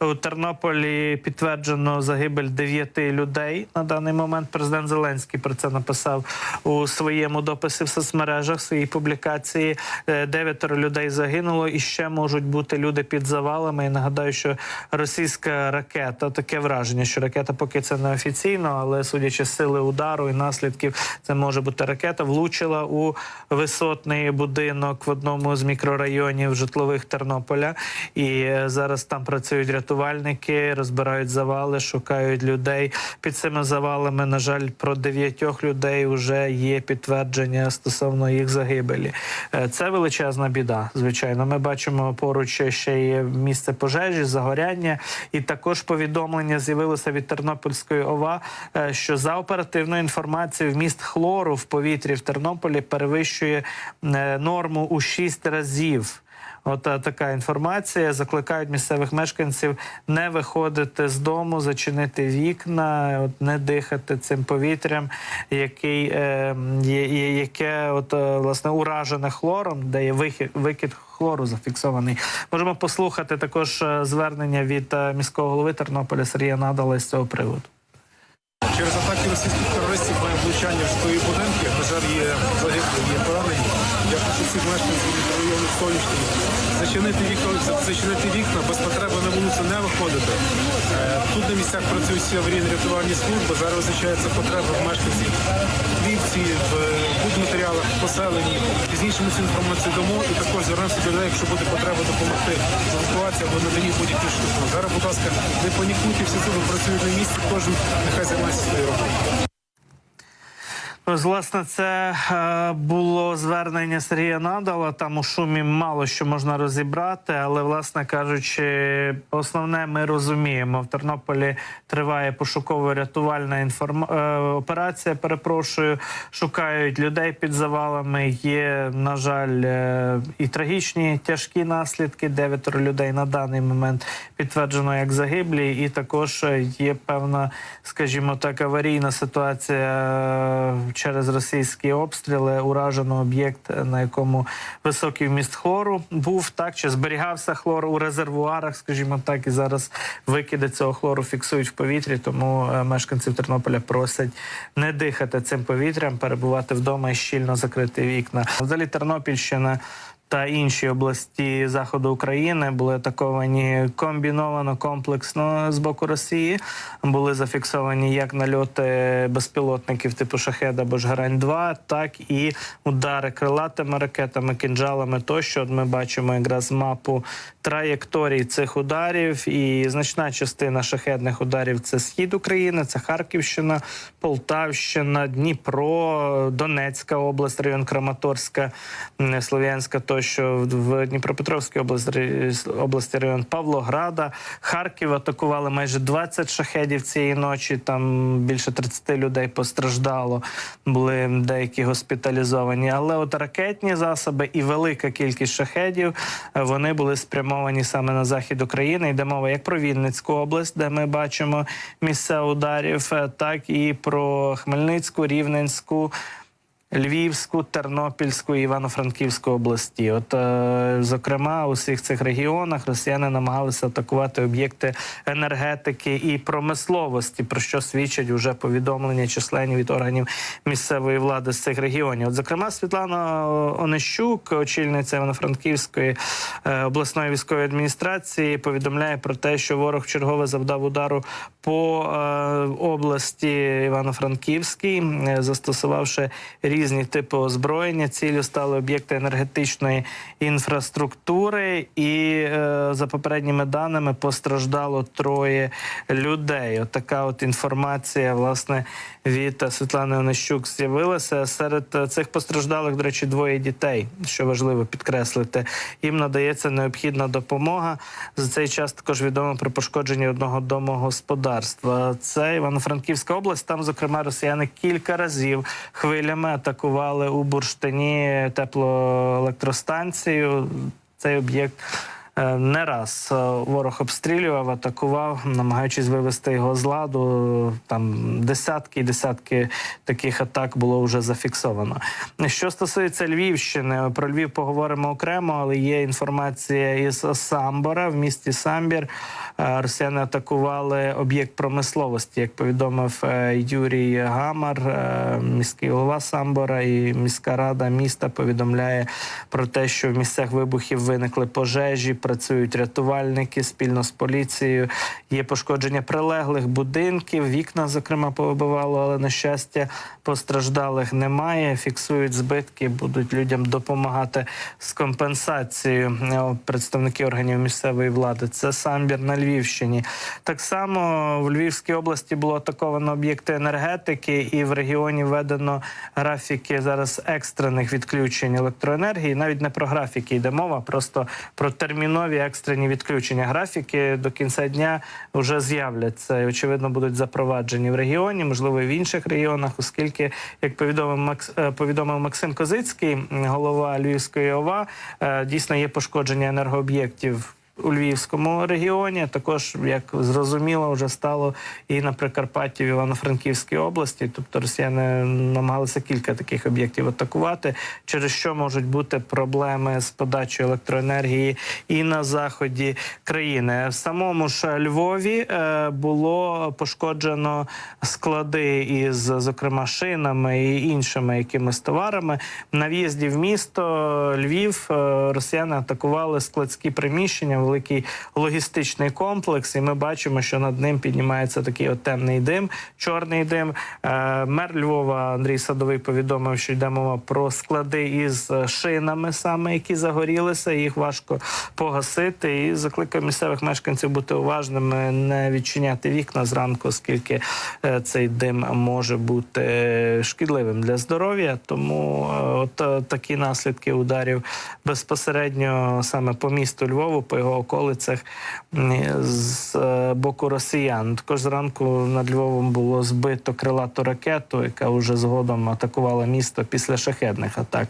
У Тернополі підтверджено загибель дев'яти людей. На даний момент президент Зеленський про це написав у своєму дописі в соцмережах, в своїй публікації. Е, Дев'ятеро людей загинуло, і ще можуть бути люди під завалами. І нагадаю, що російська ракета таке враження, що ракета поки це не офіційно, але судячи з сили удару і наслідків, це може бути ракета. Влучила у висотний будинок в одному з мікрорайонів житлових Тернополя. І е, зараз там працюють рятувальники, розбирають завали, шукають людей. Під цими завалами, на жаль, про дев'ятьох людей вже є підтвердження стосовно їх загибелі. Е, Це величезна біда. Звичайно, ми бачимо поруч ще є місце пожежі, загоряння, і також повідомлення з'явилося від Тернопільської ОВА, е, що за оперативною інформацією вміст хлору в повітрі в Тернополі перевищує е, норму у 6 разів. От е, така інформація. Закликають місцевих мешканців не виходити з дому, зачинити вікна, от не дихати цим повітрям, який е, є, яке от е, власне уражене хлором, де є вихід викид хлору зафіксований. Можемо послухати також е, звернення від міського голови Тернополя Сергія Надала з цього приводу. Через атаки російських терористів має влучання в житлові будинки. На є загиблі, є поранені. Я прошу всіх мешканців району сонячний зачинити вікна, зачинити вікна, без потреби на вулицю не виходити. Е, Тут на місцях працюють всі аварійні рятувальні служби. Зараз визначається потреба в мешканців Львівці, в будматеріалах, в поселенні. Пізніше ми цю інформацію дамо і також звернемося до людей, якщо буде потреба допомогти в евакуації або наданні будь-яких штук. Зараз, будь ласка, не панікуйте, всі тут працюють на місці, кожен нехай займається своєю роботою. Ось, власне, це е, було звернення Сергія Надала. Там у шумі мало що можна розібрати, але, власне кажучи, основне ми розуміємо. В Тернополі триває пошуково-рятувальна інформ... е, операція. Перепрошую, шукають людей під завалами. Є, на жаль, е, і трагічні тяжкі наслідки. Дев'ятеро людей на даний момент підтверджено як загиблі, і також є певна, скажімо так, аварійна ситуація через російські обстріли. Уражено об'єкт, на якому високий вміст хлору був так, чи зберігався хлор у резервуарах, скажімо так, і зараз викиди цього хлору фіксують в повітрі. Тому е, мешканців Тернополя просять не дихати цим повітрям, перебувати вдома і щільно закрити вікна. Взагалі Тернопільщина. Та інші області заходу України були атаковані комбіновано комплексно з боку Росії. Були зафіксовані як нальоти безпілотників типу шахеда або ж грань 2 так і удари крилатими ракетами, кінжалами. Тощо От ми бачимо якраз мапу траєкторій цих ударів. І значна частина шахедних ударів це схід України, це Харківщина, Полтавщина, Дніпро, Донецька область, район Краматорська, м, Слов'янська. Тощо в Дніпропетровській області, області район Павлограда, Харків атакували майже 20 шахедів цієї ночі. Там більше 30 людей постраждало, були деякі госпіталізовані. Але от ракетні засоби і велика кількість шахедів е, вони були спрямовані саме на захід України. Йде мова як про Вінницьку область, де ми бачимо місця ударів, е, так і про Хмельницьку, Рівненську. Львівську, Тернопільську Івано-Франківську області. От, е, зокрема, у всіх цих регіонах росіяни намагалися атакувати об'єкти енергетики і промисловості, про що свідчать уже повідомлення численні від органів місцевої влади з цих регіонів. От, зокрема, Світлана Онищук, очільниця Івано-Франківської е, обласної військової адміністрації, повідомляє про те, що ворог чергове завдав удару по е, області Івано-Франківській, е, застосувавши різні типи озброєння. Цілю стали об'єкти енергетичної інфраструктури, і е, за попередніми даними постраждало троє людей. От така от інформація, власне, від Світлани Онищук з'явилася. Серед цих постраждалих, до речі, двоє дітей, що важливо підкреслити. Їм надається необхідна допомога. За цей час також відомо про пошкодження одного домогосподарства. Це Івано-Франківська область. Там, зокрема, росіяни кілька разів хвилями атакували у бурштині теплоелектростанцію. Цей об'єкт. е, Не раз е, ворог обстрілював, атакував, намагаючись вивести його з ладу. Там десятки і десятки таких атак було вже зафіксовано. Що стосується Львівщини, про Львів поговоримо окремо, але є інформація із Самбора в місті Самбір. Росіяни атакували об'єкт промисловості, як повідомив е, Юрій Гамар, е, міський голова Самбора і міська рада міста повідомляє про те, що в місцях вибухів виникли пожежі, працюють рятувальники спільно з поліцією. Є пошкодження прилеглих будинків, вікна, зокрема, повибивало, але на щастя постраждалих немає. Фіксують збитки, будуть людям допомагати з компенсацією. Представники органів місцевої влади. Це самбір на Львівщині. Так само в Львівській області було атаковано об'єкти енергетики, і в регіоні введено графіки зараз екстрених відключень електроенергії. Навіть не про графіки йде мова, просто про термінові екстрені відключення. Графіки до кінця дня вже з'являться і очевидно будуть запроваджені в регіоні, можливо, і в інших регіонах, оскільки, як повідомив Макс, е, повідомив Максим Козицький, голова Львівської ОВА, е, дійсно є пошкодження енергооб'єктів. У Львівському регіоні також, як зрозуміло, вже стало і на Прикарпатті, в Івано-Франківській області. Тобто росіяни намагалися кілька таких об'єктів атакувати, через що можуть бути проблеми з подачою електроенергії і на заході країни. В самому ж Львові е, було пошкоджено склади із, зокрема, шинами і іншими якимись товарами. На в'їзді в місто Львів е, росіяни атакували складські приміщення, великий логістичний комплекс, і ми бачимо, що над ним піднімається такий от темний дим, чорний дим. Е, Мер Львова Андрій Садовий повідомив, що йде мова про склади із шинами, саме які загорілися. Їх важко погасити. І закликав місцевих мешканців бути уважними, не відчиняти вікна зранку, оскільки е, цей дим може бути шкідливим для здоров'я. Тому е, от е, такі наслідки ударів безпосередньо саме по місту Львову, по його околицях з е, боку росіян. Також зранку над Львовом було збито крилату ракету, яка вже згодом атакувала місто після шахедних атак.